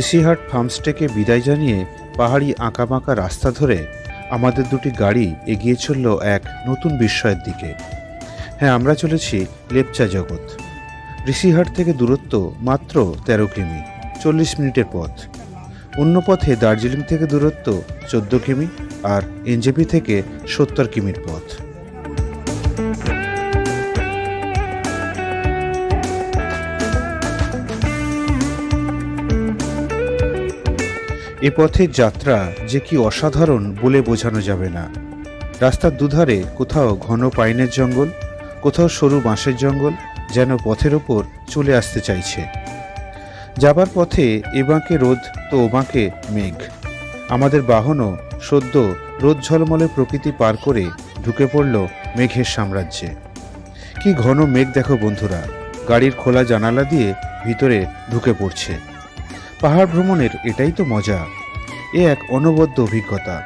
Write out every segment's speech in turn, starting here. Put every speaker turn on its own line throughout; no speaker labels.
ঋষিহাট ফার্মস্টেকে বিদায় জানিয়ে পাহাড়ি আঁকাবাঁকা রাস্তা ধরে আমাদের দুটি গাড়ি এগিয়ে চলল এক নতুন বিস্ময়ের দিকে। হ্যাঁ আমরা চলেছি লেপচা জগৎ। ঋষিহাট থেকে দূরত্ব মাত্র তেরো কিমি, চল্লিশ মিনিটের পথ। অন্য পথে দার্জিলিং থেকে দূরত্ব চোদ্দ কিমি আর এনজেপি থেকে সত্তর কিমির পথ। এ পথের যাত্রা যে কি অসাধারণ বলে বোঝানো যাবে না। রাস্তার দুধারে কোথাও ঘন পাইনের জঙ্গল, কোথাও সরু বাঁশের জঙ্গল যেন পথের ওপর চলে আসতে চাইছে। যাবার পথে এ বাঁকে রোদ, তো ও বাঁকে মেঘ। আমাদের বাহনও সদ্য রোদ ঝলমলে প্রকৃতি পার করে ঢুকে পড়ল মেঘের সাম্রাজ্যে। কি ঘন মেঘ দেখো বন্ধুরা, গাড়ির খোলা জানালা দিয়ে ভিতরে ঢুকে পড়ছে। পাহাড় ভ্রমণের এটাই তো মজা। এ এক অনবদ্য অভিজ্ঞতা।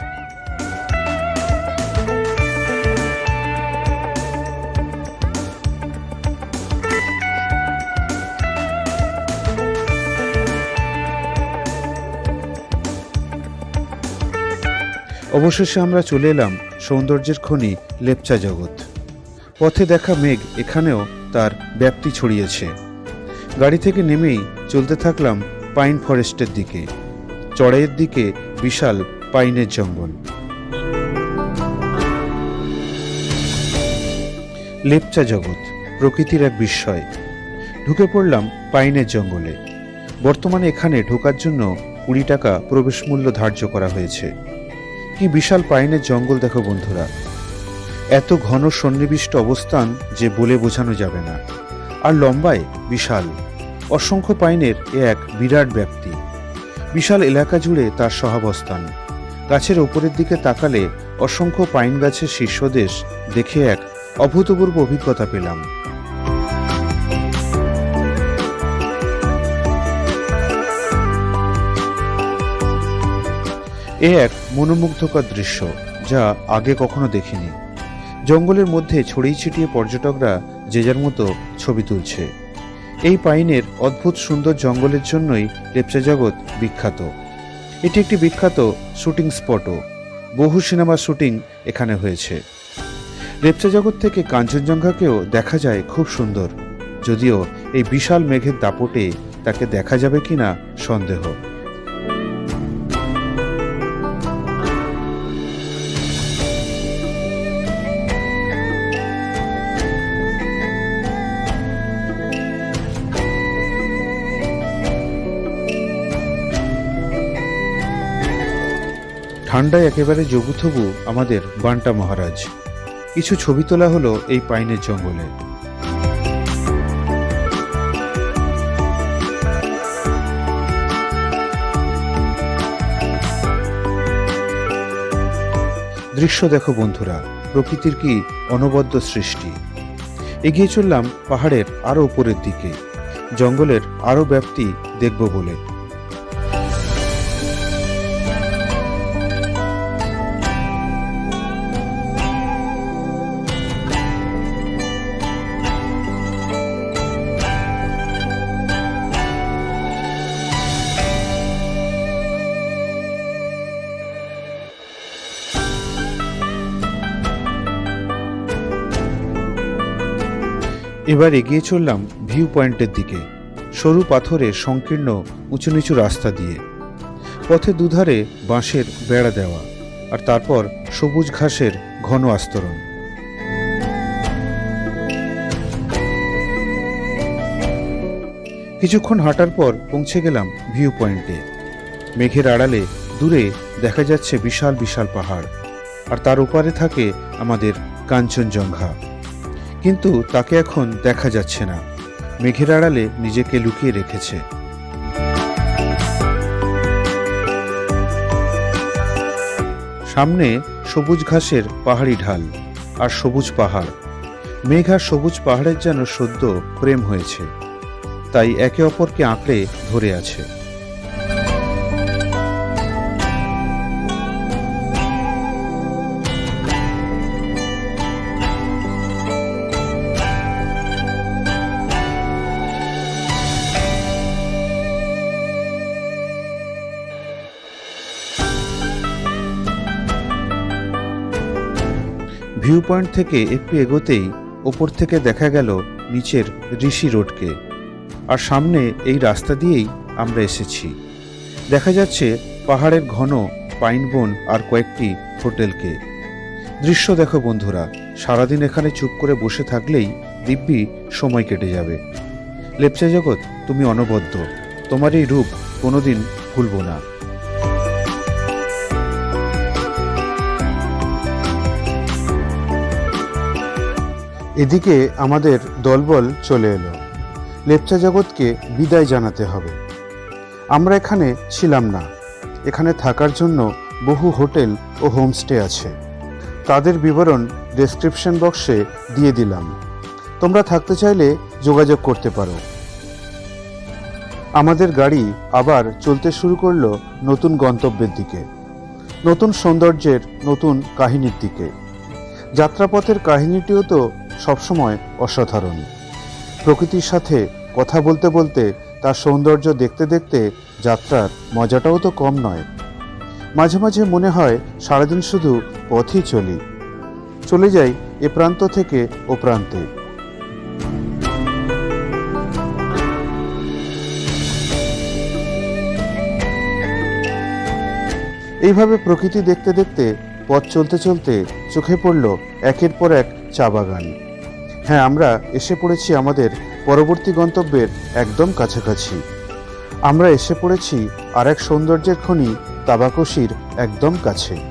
অবশেষে আমরা চলে এলাম সৌন্দর্যের খনি লেপচা জগৎ। পথে দেখা মেঘ এখানেও তার ব্যাপ্তি ছড়িয়েছে। গাড়ি থেকে নেমেই চলতে থাকলাম পাইন ফরেস্টের দিকে, চড়াইয়ের দিকে বিশাল পাইনের জঙ্গল। লেপচা জগৎ, প্রকৃতির এক বিস্ময়। ঢুকে পড়লাম পাইনের জঙ্গলে। বর্তমানে এখানে ঢোকার জন্য কুড়ি টাকা প্রবেশ মূল্য ধার্য করা হয়েছে। কি বিশাল পাইনের জঙ্গল দেখো বন্ধুরা। এত ঘন সন্নিবিষ্ট অবস্থান যে বলে বোঝানো যাবে না। আর লম্বায় বিশাল। অসংখ্য পাইনের এ এক বিরাট ব্যাপ্তি বিশাল এলাকা জুড়ে তার সহাবস্থান। গাছের ওপরের দিকে তাকালে অসংখ্য পাইন গাছের শীর্ষদেশ দেখে এক অভূতপূর্ব অভিজ্ঞতা পেলাম। এ এক মনোমুগ্ধকর দৃশ্য যা আগে কখনো দেখিনি। জঙ্গলের মধ্যে ছড়িয়ে ছিটিয়ে পর্যটকরা যে যার মতো ছবি তুলছে। এই পাইনের অদ্ভুত সুন্দর জঙ্গলের জন্যই লেপচা জগৎ বিখ্যাত। এটি একটি বিখ্যাত শুটিং স্পটও। বহু সিনেমার শুটিং এখানে হয়েছে। লেপচা জগৎ থেকে কাঞ্চনজঙ্ঘাকেও দেখা যায় খুব সুন্দর। যদিও এই বিশাল মেঘের দাপটে তাকে দেখা যাবে কিনা সন্দেহ। ঠান্ডায় একেবারে জবুথবু আমাদের বান্টা মহারাজ। কিছু ছবি তোলা হলো এই পাইনের জঙ্গলে। দৃশ্য দেখো বন্ধুরা, প্রকৃতির কি অনবদ্য সৃষ্টি। এগিয়ে চললাম পাহাড়ের আরও উপরের দিকে। জঙ্গলের আরও ব্যাপ্তি দেখব বলে। এবার এগিয়ে চললাম ভিউ পয়েন্টের দিকে, সরু পাথরের সংকীর্ণ উঁচু নিচু রাস্তা দিয়ে। পথে দুধারে বাঁশের বেড়া দেওয়া আর তারপর সবুজ ঘাসের ঘন আস্তরণ। কিছুক্ষণ হাঁটার পর পৌঁছে গেলাম ভিউ পয়েন্টে। মেঘের আড়ালে দূরে দেখা যাচ্ছে বিশাল বিশাল পাহাড়, আর তার ওপারে থাকে আমাদের কাঞ্চনজঙ্ঘা। কিন্তু তাকে এখন দেখা যাচ্ছে না। মেঘের আড়ালে নিজেকে লুকিয়ে রেখেছে। সামনে সবুজ ঘাসের পাহাড়ি ঢাল আর সবুজ পাহাড়। মেঘ আর সবুজ পাহাড়ের যেন সদ্য প্রেম হয়েছে। তাই একে অপরকে আঁকড়ে ধরে আছে। ভিউ পয়েন্ট থেকে একটু এগোতেই ওপর থেকে দেখা গেল নিচের ঋষি রোডকে। আর সামনে এই রাস্তা দিয়েই আমরা এসেছি। দেখা যাচ্ছে পাহাড়ের ঘন পাইন বন আর কয়েকটি হোটেলকে। দৃশ্য দেখো বন্ধুরা, সারাদিন এখানে চুপ করে বসে থাকলেই দিব্যি সময় কেটে যাবে। লেপচা জগৎ, তুমি অনবদ্য। তোমার এই রূপ কোনোদিন ভুলব না। এদিকে আমাদের দলবল চলে এলো। লেপচা জগৎকে বিদায় জানাতে হবে। আমরা এখানে ছিলাম না। এখানে থাকার জন্য বহু হোটেল ও হোমস্টে আছে। তাদের বিবরণ ডেসক্রিপশন বক্সে দিয়ে দিলাম। তোমরা থাকতে চাইলে যোগাযোগ করতে পারো। আমাদের গাড়ি আবার চলতে শুরু করল নতুন গন্তব্যের দিকে। নতুন সৌন্দর্যের নতুন কাহিনীর দিকে। যাত্রাপথের কাহিনীটিও তো সবসময় অসাধারণ। প্রকৃতির সাথে কথা বলতে বলতে তার সৌন্দর্য দেখতে দেখতে যাত্রার মজাটাও তো কম নয়। মাঝে মাঝে মনে হয় সারাদিন শুধু পথই চলি। চলে যাই এ প্রান্ত থেকে ও প্রান্তে। এইভাবে প্রকৃতি দেখতে দেখতে পথ চলতে চলতে চোখে পড়ল একের পর এক চা বাগান। হ্যাঁ আমরা এসে পড়েছি আমাদের পরবর্তী গন্তব্যের একদম কাছাকাছি। আমরা এসে পড়েছি আর এক সৌন্দর্যের খনি তাবাকশির একদম কাছে।